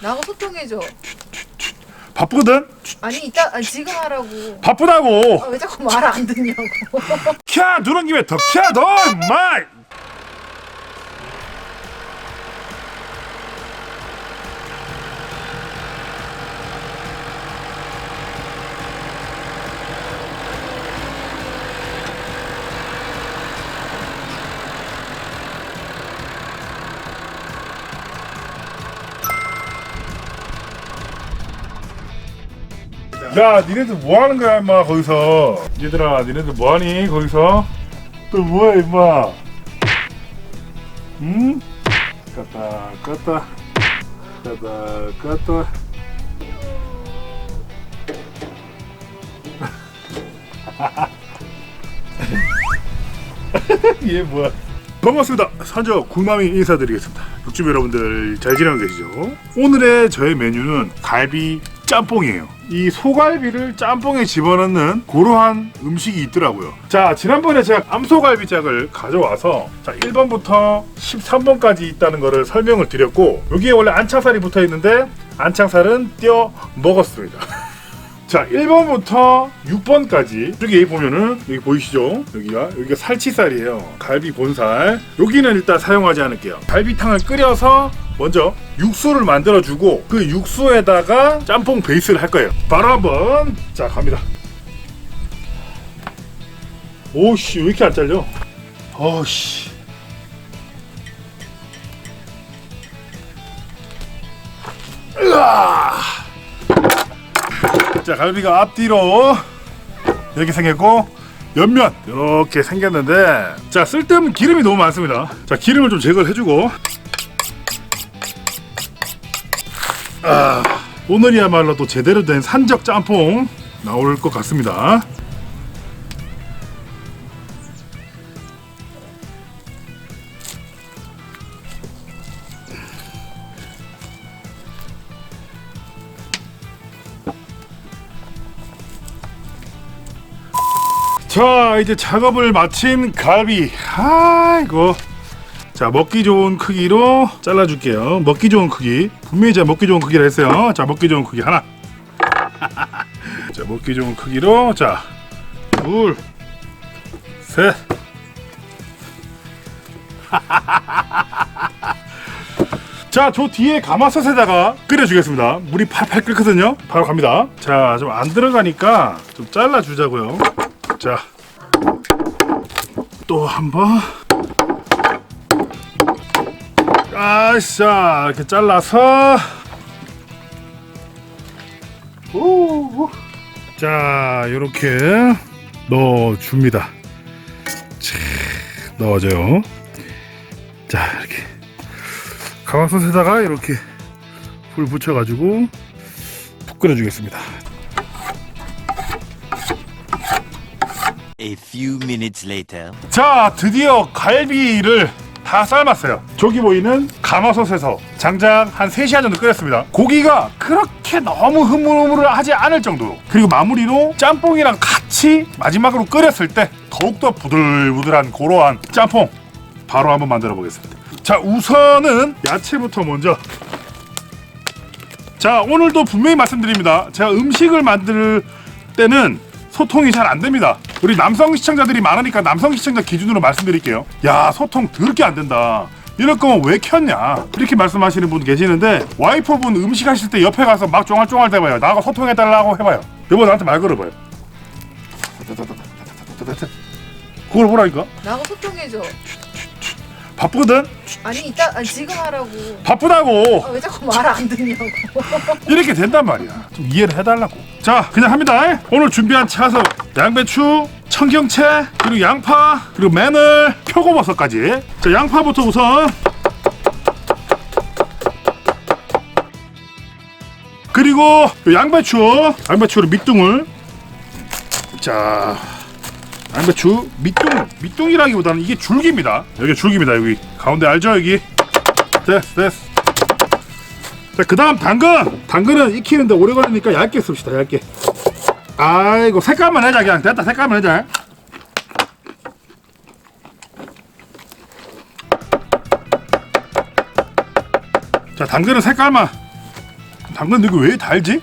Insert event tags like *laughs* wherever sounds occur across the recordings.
나하고 소통해줘. 바쁘거든? 아니 이따 아니, 지금 하라고. 바쁘다고! 아, 왜 자꾸 말 안 듣냐고. *laughs* 캬! 누른 김에 더 캬! 더! 임마! 야, 니네들 뭐 하는 거야, 임마, 거기서. 얘들아, 니네들 뭐 하니, 거기서? 또 뭐야, 임마? 응? 까딱, 까딱. 까딱, 까딱. 얘 뭐야? 반갑습니다. 산저 구마미 인사드리겠습니다. 육주 여러분들 잘 지내고 계시죠? 오늘의 저의 메뉴는 갈비 짬뽕이에요. 이 소갈비를 짬뽕에 집어넣는 그러한 음식이 있더라고요. 자, 지난번에 제가 암소갈비짝을 가져와서 자, 1번부터 13번까지 있다는 것을 설명을 드렸고 여기에 원래 안창살이 붙어 있는데 안창살은 떼어 먹었습니다. *laughs* 자, 1번부터 6번까지 여기 보면은 여기 보이시죠? 여기가 여기가 살치살이에요. 갈비 본살. 여기는 일단 사용하지 않을게요. 갈비탕을 끓여서 먼저 육수를 만들어 주고 그 육수에다가 짬뽕 베이스를 할 거예요. 바로 한번 자, 갑니다. 오씨, 왜 이렇게 안 잘려? 어씨. 자 갈비가 앞뒤로 이렇게 생겼고 옆면 이렇게 생겼는데 자 쓸데없는 기름이 너무 많습니다 자 기름을 좀 제거를 해주고 아 오늘이야말로 또 제대로 된 산적 짬뽕 나올 것 같습니다. 자 이제 작업을 마친 갈비. 아이고 자 먹기 좋은 크기로 잘라줄게요 먹기 좋은 크기 분명히 제가 먹기 좋은 크기라 했어요 자 먹기 좋은 크기 하나 *laughs* 자 먹기 좋은 크기로 자둘셋 *laughs* 자, 저 뒤에 가마솥에다가 끓여주겠습니다. 물이 팔팔 끓거든요. 바로 갑니다. 자, 좀 안 들어가니까 좀 잘라주자고요. 자, 또 한 번. 아싸, 이렇게 잘라서. 오, 자, 이렇게 넣어줍니다. 차, 넣어줘요. 자, 이렇게. 가마솥에다가 이렇게 불 붙여가지고 푹 끓여주겠습니다. A few minutes later. 자, 드디어 갈비를 다 삶았어요. 저기 보이는 가마솥에서 장장 한 3시간 정도 끓였습니다. 고기가 그렇게 너무 흐물흐물하지 않을 정도로 그리고 마무리로 짬뽕이랑 같이 마지막으로 끓였을 때 더욱더 부들부들한 고러한 짬뽕 바로 한번 만들어 보겠습니다. 자, 우선은 야채부터 먼저 자, 오늘도 분명히 말씀드립니다. 제가 음식을 만들 때는 소통이 잘 안 됩니다. 우리 남성 시청자들이 많으니까 남성 시청자 기준으로 말씀드릴게요. 야, 소통 더럽게 안 된다. 이럴 거면 왜 켰냐? 이렇게 말씀하시는 분 계시는데 와이프분 음식 하실 때 옆에 가서 막 쫑알쫑알 대봐요. 나하고 소통해달라고 해봐요. 여보 나한테 말 걸어봐요. 그걸 보라니까? 나하고 소통해줘. 바쁘거든? 아니 이따 아니, 지금 하라고. 바쁘다고! 아, 왜 자꾸 말 안 듣냐고. *laughs* 이렇게 된단 말이야. 좀 이해를 해달라고. 자, 그냥 합니다. 오늘 준비한 차서 양배추, 청경채, 그리고 양파, 그리고 마늘, 표고버섯까지. 자, 양파부터 우선. 그리고 요 양배추, 양배추를 밑둥을. 자, 양배추 밑둥, 밑둥이라기보다는 이게 줄기입니다. 여기 줄기입니다. 여기 가운데 알죠? 여기. 됐어, 됐어. 자, 그 다음 당근! 당근은 익히는데 오래 걸리니까 얇게 씁시다, 얇게. 아이고, 색깔만 내자, 그냥. 됐다, 색깔만 내자. 자, 당근은 색깔만. 당근 이거 왜 달지?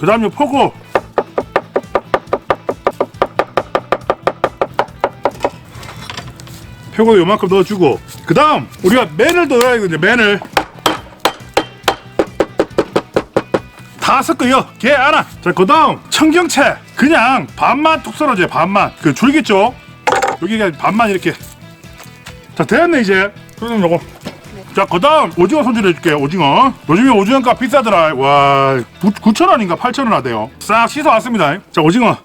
그 다음에 포고 표고 요만큼 넣어주고. 그 다음 우리가 맨을 넣어야 되거든요 맨을. 다 섞어요. 걔 알아 자그 다음 청경채. 그냥 반만 툭 썰어줘요 반만. 그 줄기죠 여기 그냥 반만 이렇게. 자 됐네 이제. 그럼 요거 자, 그 다음 오징어 손질해줄게요, 오징어. 요즘에 오징어가 비싸더라. 와, 9, 천원인가 8천원 하대요. 싹 씻어왔습니다. 자, 오징어.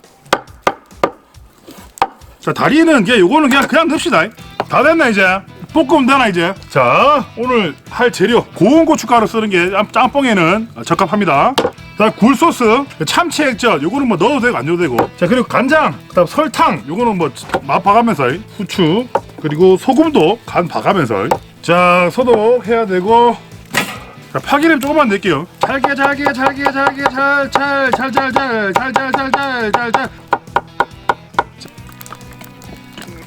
자, 다리는 그냥 요거는 그냥, 그냥 넣읍시다. 다 됐네, 이제. 볶으면 되나, 이제. 자, 오늘 할 재료. 고운 고춧가루 쓰는 게 짬- 짬뽕에는 적합합니다. 자, 굴소스, 참치 액젓, 요거는 뭐 넣어도 되고 안 넣어도 되고. 자, 그리고 간장, 그 다음 설탕, 요거는 뭐 맛 봐가면서. 후추, 그리고 소금도 간 봐가면서. 자, 소독해야 되고. 자, 파기름 조금만 넣을게요. 잘게, 잘게, 잘게, 잘게, 잘, 잘, 잘, 잘, 잘, 잘, 잘, 잘, 잘, 잘, 잘.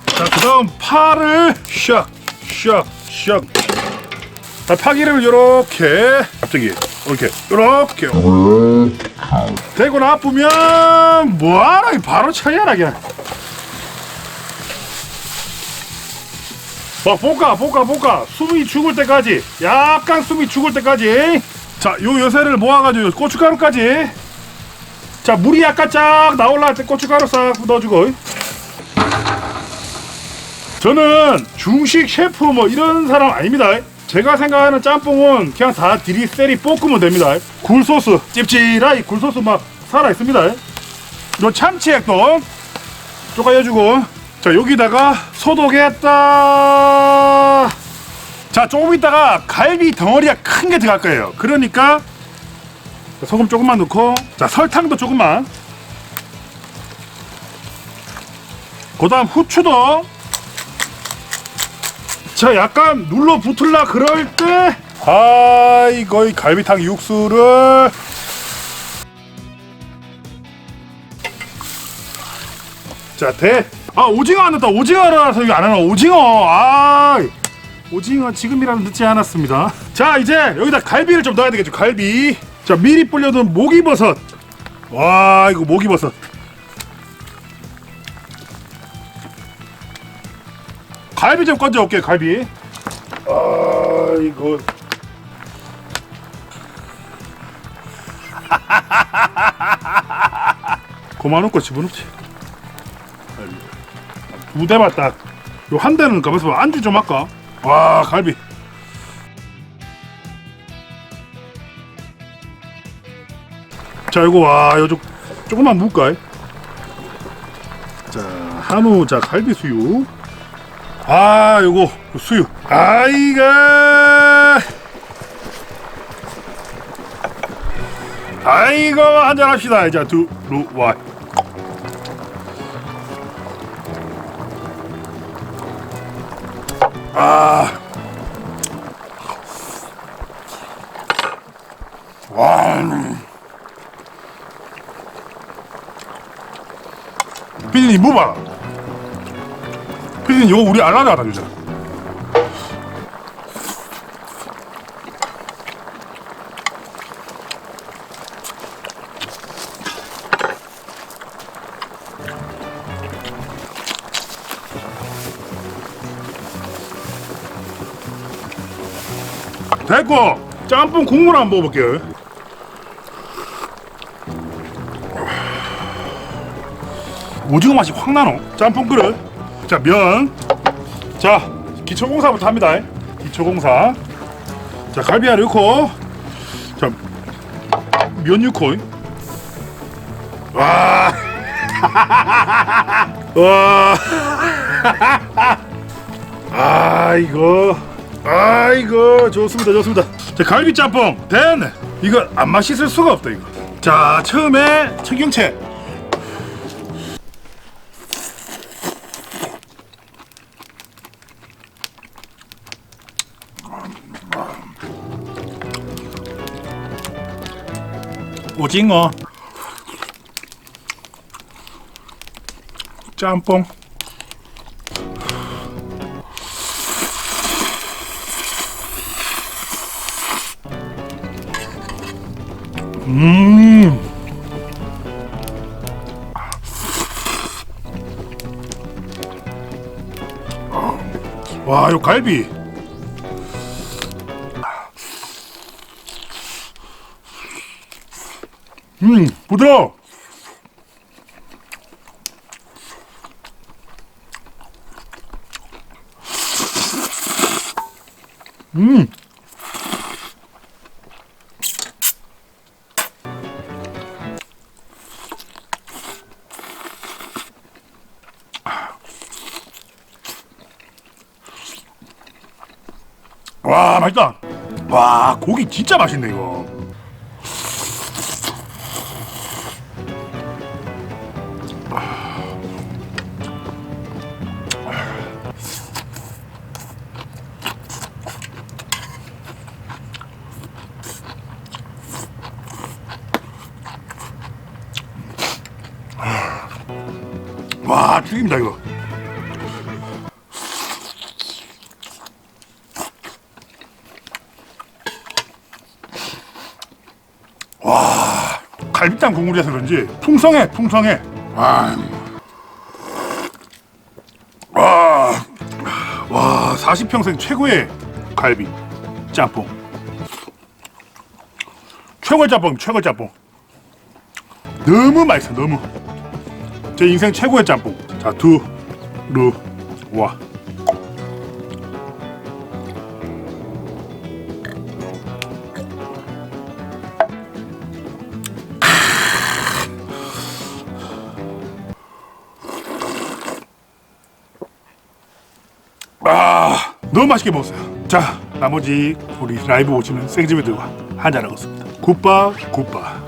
자, 그 다음 파를 샥, 샥, 샥. 자, 파기름을 요렇게, 갑자기, 이렇게, 요렇게. 되고 나쁘면, 뭐하나, 바로 처리하라, 그냥. 막 볶아, 볶아, 볶아. 숨이 죽을 때까지. 약간 숨이 죽을 때까지. 자, 요 요새를 모아가지고 고춧가루까지. 자, 물이 약간 쫙 나올라 할때 고춧가루 싹 넣어주고. 저는 중식 셰프 뭐 이런 사람 아닙니다. 제가 생각하는 짬뽕은 그냥 다 디리세리 볶으면 됩니다. 굴소스 찝찝하이 굴소스 막 살아 있습니다. 요 참치액도 쪼가여주고 자 여기다가 소독했다. 자 조금 있다가 갈비 덩어리가 큰 게 들어갈 거예요. 그러니까 소금 조금만 넣고 자 설탕도 조금만. 그 다음 후추도 자 약간 눌러 붙을라 그럴 때 아이 거의 갈비탕 육수를 자 대. 아 오징어 안 넣었다. 오징어라서 이거 안 하나. 오징어. 아 오징어 지금이라도 늦지 않았습니다. 자 이제 여기다 갈비를 좀 넣어야 되겠죠. 갈비. 자 미리 불려둔 목이버섯. 와 이거 목이버섯. 갈비 좀 건져 올게요 갈비. 아 이거. *laughs* 그만 놓고 집어넣지 두 대만 딱 요 한 대는 가면서 안주 좀 할까? 와 갈비. 자 이거 와 요쪽 조금만 묵까 자 한우 자 갈비 수육. 아 요거 수육. 아이가! 아이고 한잔 합시다. 이제 두루와 아. 와. 피디님 뭐 봐. 피디님 이거 우리 알라를 알아주잖아. 됐고 짬뽕 국물 한번 먹어볼게요. 오징어 맛이 확 나노. 짬뽕 그릇. 자 면. 자 기초공사부터 합니다. 기초공사. 자 갈비 하나 넣고. 자면 넣고. 와. *laughs* 와. *laughs* 아 이거. 아이고 좋습니다 좋습니다. 자 갈비 짬뽕 됐네 이거 안 맛있을 수가 없다 이거. 자 처음에 청경채. 오징어. 짬뽕 음. 와, 요 갈비. 음, 부드러워. 음. 와, 맛있다. 와, 고기 진짜 맛있네, 이거. 와, 죽입니다, 이거. 갈비탕 국물이라서 그런지 풍성해, 풍성해. 와, 와, 와, 40평생 최고의 갈비 짬뽕. 최고의 짬뽕, 최고의 짬뽕. 너무 맛있어, 너무. 제 인생 최고의 짬뽕. 자, 두, 루, 와. 아, 너무 맛있게 먹었어요. 자, 나머지 우리 라이브 오시면 생집에 들고 한잔 하겠습니다. 굿바, 굿바.